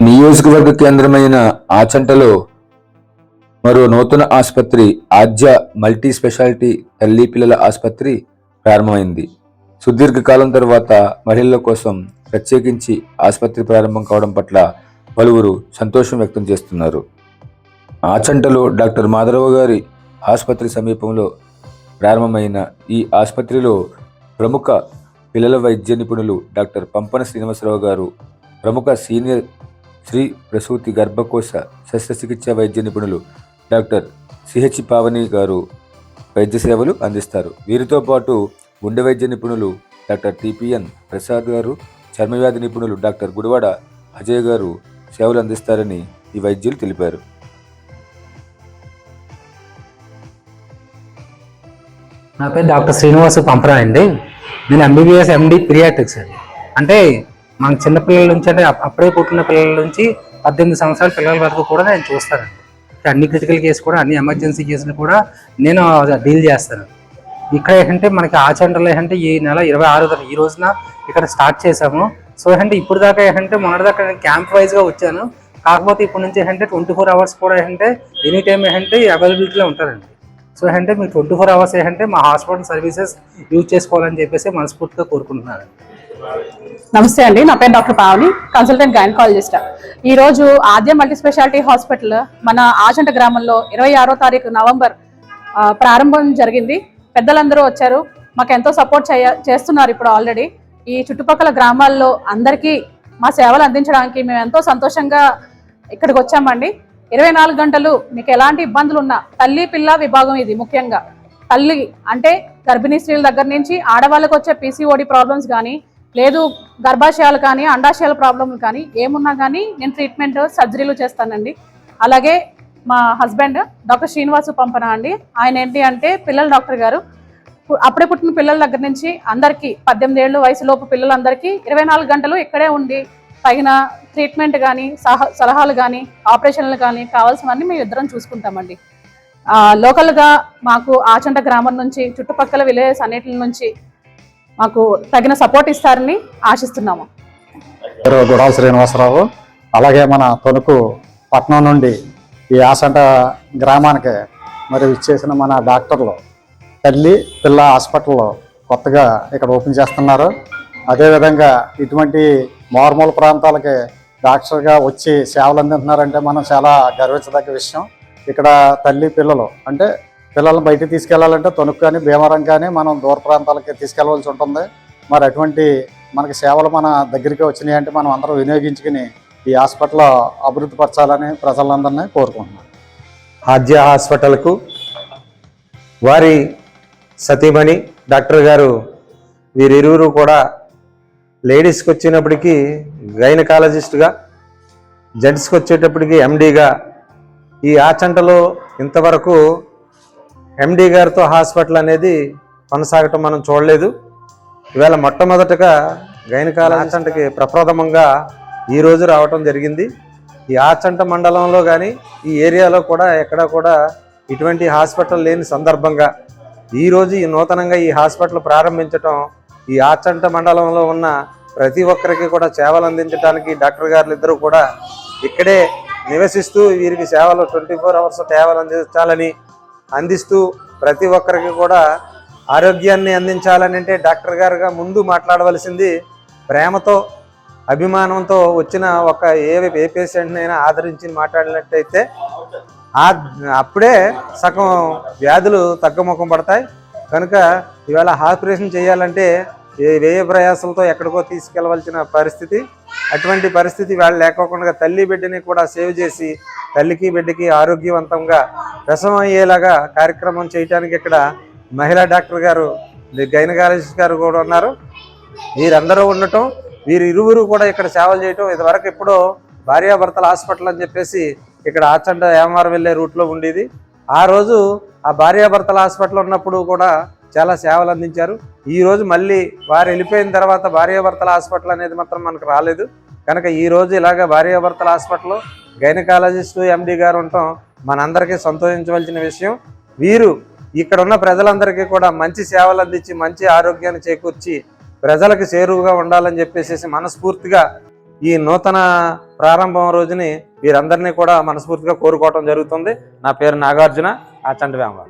నియోజకవర్గ కేంద్రమైన ఆచంటలో మరో నూతన ఆసుపత్రి ఆద్య మల్టీ స్పెషాలిటీ తల్లి పిల్లల ఆసుపత్రి ప్రారంభమైంది. సుదీర్ఘకాలం తర్వాత మహిళల కోసం ప్రత్యేకించి ఆసుపత్రి ప్రారంభం కావడం పట్ల పలువురు సంతోషం వ్యక్తం చేస్తున్నారు. ఆచంటలో డాక్టర్ మాధవ గారి ఆసుపత్రి సమీపంలో ప్రారంభమైన ఈ ఆసుపత్రిలో ప్రముఖ పిల్లల వైద్య నిపుణులు డాక్టర్ పంపన శ్రీనివాసరావు గారు ప్రముఖ సీనియర్ స్త్రీ ప్రసూతి గర్భకోశ శస్త్రచికిత్స వైద్య నిపుణులు డాక్టర్ సిహెచ్ పావని గారు వైద్య సేవలు అందిస్తారు. వీరితో పాటు గుండె వైద్య నిపుణులు డాక్టర్ టిపిఎన్ ప్రసాద్ గారు చర్మవ్యాధి నిపుణులు డాక్టర్ గుడివాడ అజయ్ గారు సేవలు అందిస్తారని ఈ వైద్యులు తెలిపారు. నా పేరు డాక్టర్ శ్రీనివాస్ పంపరా అండి నేను ఎంబీబీఎస్ ఎండి పిరియాటిక్స్ అండి. అంటే మన చిన్నపిల్లల నుంచి అంటే అప్పుడే పుట్టిన పిల్లల నుంచి పద్దెనిమిది సంవత్సరాల పిల్లల వరకు కూడా నేను చూస్తానండి. అన్ని క్రిటికల్ కేసు కూడా అన్ని ఎమర్జెన్సీ కేసులు కూడా నేను డీల్ చేస్తాను. ఇక్కడ ఏంటంటే మనకి ఆచండలో ఏంటంటే ఈ నెల ఇరవై ఆరో తారీఖు ఈ రోజున ఇక్కడ స్టార్ట్ చేశాము. సో ఏంటంటే ఇప్పుడు దాకా ఏంటంటే మొన్నటిదాకా నేను క్యాంప్ వైజ్గా వచ్చాను. కాకపోతే ఇప్పటి నుంచి ఏంటంటే ట్వంటీ ఫోర్ అవర్స్ కూడా ఏంటంటే ఎనీ టైం ఏంటంటే అవైలబిలిటీలో ఉంటారండి సో ఏంటంటే మీరు ట్వంటీ ఫోర్ అవర్స్ ఏంటంటే మా హాస్పిటల్ సర్వీసెస్ యూజ్ చేసుకోవాలని చెప్పేసి మనస్ఫూర్తిగా కోరుకుంటున్నాను. నమస్తే అండి నా పేరు డాక్టర్ పావని కన్సల్టెంట్ గైనకాలజిస్ట్. ఈ రోజు ఆద్య మల్టీ స్పెషాలిటీ హాస్పిటల్ మన ఆచంట గ్రామంలో ఇరవై ఆరో తారీఖు నవంబర్ ప్రారంభం జరిగింది. పెద్దలందరూ వచ్చారు మాకు ఎంతో సపోర్ట్ చేయ చేస్తున్నారు ఇప్పుడు ఆల్రెడీ. ఈ చుట్టుపక్కల గ్రామాల్లో అందరికీ మా సేవలు అందించడానికి మేము ఎంతో సంతోషంగా ఇక్కడికి వచ్చామండి. ఇరవై నాలుగు గంటలు మీకు ఎలాంటి ఇబ్బందులు ఉన్నా తల్లి పిల్ల విభాగం ఇది ముఖ్యంగా. తల్లి అంటే గర్భిణీ స్త్రీల దగ్గర నుంచి ఆడవాళ్ళకి వచ్చే పీసీఓడి ప్రాబ్లమ్స్ కానీ లేదు గర్భాశయాలు కానీ అండాశయాల ప్రాబ్లంలు కానీ ఏమున్నా కానీ నేను ట్రీట్మెంట్ సర్జరీలు చేస్తానండి. అలాగే మా హస్బెండ్ డాక్టర్ శ్రీనివాసు పంపన అండి. ఆయన ఏంటి అంటే పిల్లల డాక్టర్ గారు. అప్పుడే పుట్టిన పిల్లల దగ్గర నుంచి అందరికీ పద్దెనిమిది ఏళ్ళు వయసులోపు పిల్లలందరికీ ఇరవై నాలుగు గంటలు ఇక్కడే ఉండి తగిన ట్రీట్మెంట్ కానీ సలహాలు కానీ ఆపరేషన్లు కానీ కావాల్సినవన్నీ మేము ఇద్దరం చూసుకుంటామండి. లోకల్గా మాకు ఆచంట గ్రామం నుంచి చుట్టుపక్కల విలేజెస్ అన్నిటి నుంచి మాకు తగిన సపోర్ట్ ఇస్తారని ఆశిస్తున్నాము. గుడాల శ్రీనివాసరావు అలాగే మన తణుకు పట్నం నుండి ఈ ఆసంట గ్రామానికి మరి ఇచ్చేసిన మన డాక్టర్లు తల్లి పిల్ల హాస్పిటల్లో కొత్తగా ఇక్కడ ఓపెన్ చేస్తున్నారు. అదేవిధంగా ఇటువంటి మారుమూల ప్రాంతాలకి డాక్టర్గా వచ్చి సేవలు అందిస్తున్నారంటే మనం చాలా గర్వించదగ్గ విషయం. ఇక్కడ తల్లి పిల్లలు అంటే పిల్లల్ని బయటికి తీసుకెళ్ళాలంటే తణుకు కానీ భీమవరం కానీ మనం దూర ప్రాంతాలకి తీసుకెళ్ళవలసి ఉంటుంది. మరి అటువంటి మనకి సేవలు మన దగ్గరికి వచ్చినాయి అంటే మనం అందరం వినియోగించుకుని ఈ హాస్పిటల్ అభివృద్ధి పరచాలని ప్రజలందరినీ కోరుకుంటున్నాం. ఆద్య హాస్పిటల్కు వారి సతీమణి డాక్టర్ గారు వీరిరువురు కూడా లేడీస్కి వచ్చినప్పటికీ గైనకాలజిస్ట్గా జెంట్స్కి వచ్చేటప్పటికి ఎండీగా ఈ ఆచంటలో ఇంతవరకు ఎండీ గారితో హాస్పిటల్ అనేది కొనసాగటం మనం చూడలేదు. ఇవాళ మొట్టమొదటగా గైనకాలజిస్ట్కి ప్రప్రథమంగా ఈరోజు రావటం జరిగింది. ఈ ఆచంట మండలంలో కానీ ఈ ఏరియాలో కూడా ఎక్కడ కూడా ఇటువంటి హాస్పిటల్ లేని సందర్భంగా ఈరోజు ఈ నూతనంగా ఈ హాస్పిటల్ ప్రారంభించటం ఈ ఆచంట మండలంలో ఉన్న ప్రతి ఒక్కరికి కూడా సేవలు అందించడానికి డాక్టర్ గారులు ఇద్దరు కూడా ఇక్కడే నివసిస్తూ వీరికి సేవలు ట్వంటీ ఫోర్ అవర్స్ సేవలు అందించాలని అందిస్తూ ప్రతి ఒక్కరికి కూడా ఆరోగ్యాన్ని అందించాలని అంటే డాక్టర్ గారుగా ముందు మాట్లాడవలసింది ప్రేమతో అభిమానంతో వచ్చిన ఒక ఏ ఏ పేషెంట్నైనా ఆదరించి మాట్లాడినట్టయితే ఆ అప్పుడే సగం వ్యాధులు తగ్గుముఖం పడతాయి. కనుక ఇవాళ ఆపరేషన్ చేయాలంటే ఏ వ్యయ ప్రయాసంతో ఎక్కడికో తీసుకెళ్ళవలసిన పరిస్థితి అటువంటి పరిస్థితి వాళ్ళు లేకోకుండా తల్లి బిడ్డని కూడా సేవ్ చేసి తల్లికి బిడ్డకి ఆరోగ్యవంతంగా ప్రసవం అయ్యేలాగా కార్యక్రమం చేయడానికి ఇక్కడ మహిళా డాక్టర్ గారు గైనకాలజిస్ట్ గారు కూడా ఉన్నారు. వీరందరూ ఉండటం వీరు ఇరువురు కూడా ఇక్కడ సేవలు చేయటం ఇదివరకు ఎప్పుడో భార్యాభర్తల హాస్పిటల్ అని చెప్పేసి ఇక్కడ ఆచండ ఏమవారం వెళ్ళే రూట్లో ఉండేది. ఆ రోజు ఆ భార్యాభర్తల హాస్పిటల్ ఉన్నప్పుడు కూడా చాలా సేవలు అందించారు. ఈ రోజు మళ్ళీ వారు వెళ్ళిపోయిన తర్వాత భార్యాభర్తల హాస్పిటల్ అనేది మాత్రం మనకు రాలేదు. కనుక ఈ రోజు ఇలాగ భార్యాభర్తల హాస్పిటల్ గైనకాలజిస్టు ఎండి గారు ఉండటం మనందరికీ సంతోషించవలసిన విషయం. వీరు ఇక్కడ ఉన్న ప్రజలందరికీ కూడా మంచి సేవలు అందించి మంచి ఆరోగ్యాన్ని చేకూర్చి ప్రజలకు చేరువుగా ఉండాలని చెప్పేసి మనస్ఫూర్తిగా ఈ నూతన ప్రారంభం రోజుని వీరందరినీ కూడా మనస్ఫూర్తిగా కోరుకోవటం జరుగుతుంది. నా పేరు నాగార్జున ఆచంట వేమవారు.